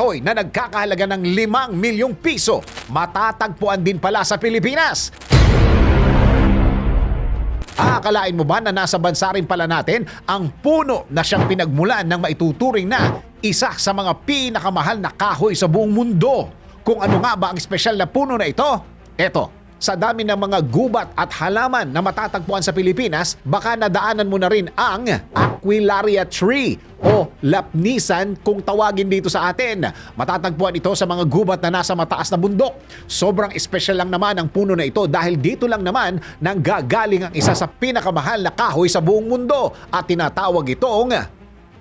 kahoy na nagkakahalaga ng 5 milyong piso matatagpuan din pala sa Pilipinas. Aakalain mo ba na nasa bansa rin pala natin ang puno na siyang pinagmulan ng maituturing na isa sa mga pinakamahal na kahoy sa buong mundo? Kung ano nga ba ang espesyal na puno na ito? Eto, sa dami ng mga gubat at halaman na matatagpuan sa Pilipinas, baka nadaanan mo na rin ang Aquilaria tree o lapnisan kung tawagin dito sa atin. Matatagpuan ito sa mga gubat na nasa mataas na bundok. Sobrang espesyal lang naman ang puno na ito dahil dito lang naman nang gagaling ang isa sa pinakamahal na kahoy sa buong mundo at tinatawag itong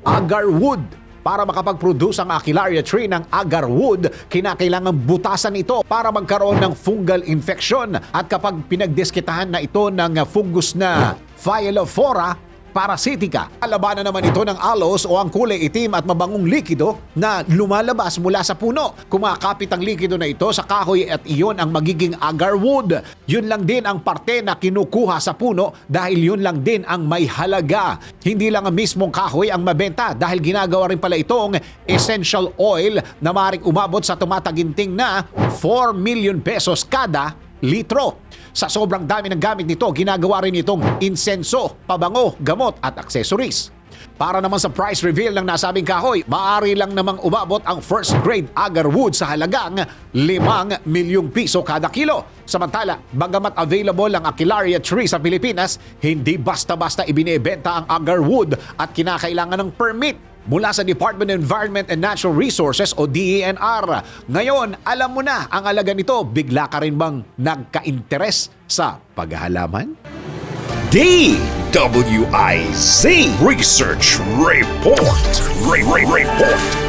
agarwood. Para makapag-produce ang Aquilaria tree ng agarwood, kinakailangan butasan ito para magkaroon ng fungal infection. At kapag pinagdiskitahan na ito ng fungus na Phyllophora parasitica, alabanan naman ito ng alos o ang kulay itim at mabangong likido na lumalabas mula sa puno. Kumakapit ang likido na ito sa kahoy at iyon ang magiging agarwood. Yun lang din ang parte na kinukuha sa puno dahil yun lang din ang may halaga. Hindi lang ang mismong kahoy ang mabenta dahil ginagawa rin pala itong essential oil na maaaring umabot sa tumataginting na 4 million pesos kada litro. Sa sobrang dami ng gamit nito, ginagawa rin itong insenso, pabango, gamot at accessories. Para naman sa price reveal ng nasabing kahoy, maaari lang namang umabot ang first grade agarwood sa halagang 5 milyong piso kada kilo. Samantala, bagamat available ang Aquilaria tree sa Pilipinas, hindi basta-basta ibinebenta ang agarwood at kinakailangan ng permit mula sa Department of Environment and Natural Resources o DENR. Ngayon, alam mo na ang alaga nito. Bigla ka rin bang nagka-interes sa paghahalaman? DWIZ Research Report. Re- Re- Report.